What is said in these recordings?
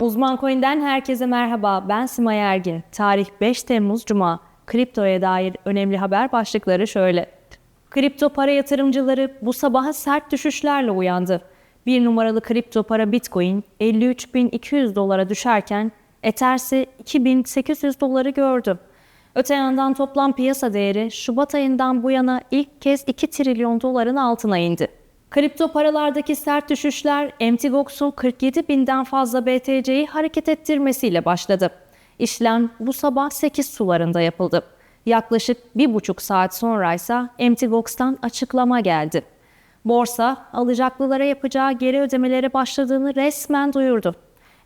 Uzman Coin'den herkese merhaba. Ben Simay Ergin. Tarih 5 Temmuz Cuma. Kriptoya dair önemli haber başlıkları şöyle. Kripto para yatırımcıları bu sabaha sert düşüşlerle uyandı. Bir numaralı kripto para Bitcoin 53.200 dolara düşerken Ether ise 2800 doları gördü. Öte yandan toplam piyasa değeri Şubat ayından bu yana ilk kez 2 trilyon doların altına indi. Kripto paralardaki sert düşüşler MTGOX'un 47 binden fazla BTC'yi hareket ettirmesiyle başladı. İşlem bu sabah 8 sularında yapıldı. Yaklaşık bir buçuk saat sonra ise MTGOX'tan açıklama geldi. Borsa, alacaklılara yapacağı geri ödemelere başladığını resmen duyurdu.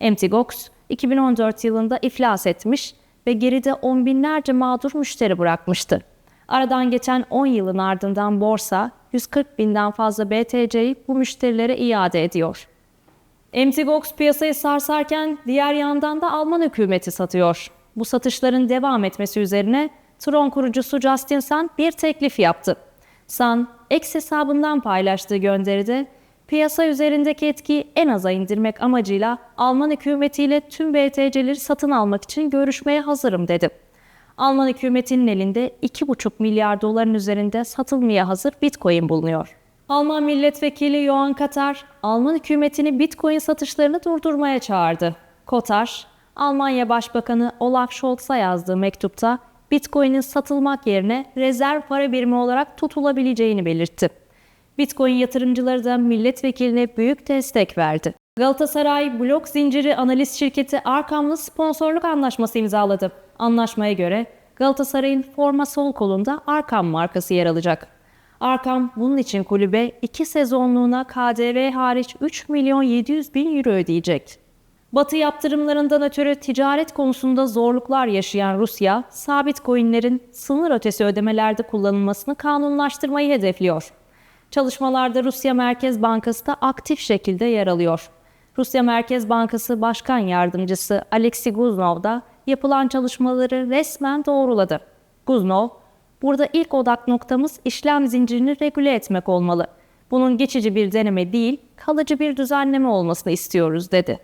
MTGOX, 2014 yılında iflas etmiş ve geride on binlerce mağdur müşteri bırakmıştı. Aradan geçen 10 yılın ardından borsa 140 binden fazla BTC'yi bu müşterilere iade ediyor. MTGOX piyasayı sarsarken diğer yandan da Alman hükümeti satıyor. Bu satışların devam etmesi üzerine Tron kurucusu Justin Sun bir teklif yaptı. Sun, X hesabından paylaştığı gönderide piyasa üzerindeki etkiyi en aza indirmek amacıyla Alman hükümetiyle tüm BTC'leri satın almak için görüşmeye hazırım dedi. Alman hükümetinin elinde 2,5 milyar doların üzerinde satılmaya hazır Bitcoin bulunuyor. Alman milletvekili Johan Katar, Alman hükümetini Bitcoin satışlarını durdurmaya çağırdı. Kotar, Almanya Başbakanı Olaf Scholz'a yazdığı mektupta Bitcoin'in satılmak yerine rezerv para birimi olarak tutulabileceğini belirtti. Bitcoin yatırımcıları da milletvekiline büyük destek verdi. Galatasaray blok zinciri analiz şirketi Arkam'la sponsorluk anlaşması imzaladı. Anlaşmaya göre Galatasaray'ın forma sol kolunda Arkam markası yer alacak. Arkam bunun için kulübe 2 sezonluğuna KDV hariç 3 milyon 700 bin euro ödeyecek. Batı yaptırımlarından ötürü ticaret konusunda zorluklar yaşayan Rusya, sabit coinlerin sınır ötesi ödemelerde kullanılmasını kanunlaştırmayı hedefliyor. Çalışmalarda Rusya Merkez Bankası da aktif şekilde yer alıyor. Rusya Merkez Bankası Başkan Yardımcısı Alexey Guznov da yapılan çalışmaları resmen doğruladı. Guznov, burada ilk odak noktamız işlem zincirini regüle etmek olmalı. Bunun geçici bir deneme değil, kalıcı bir düzenleme olmasını istiyoruz dedi.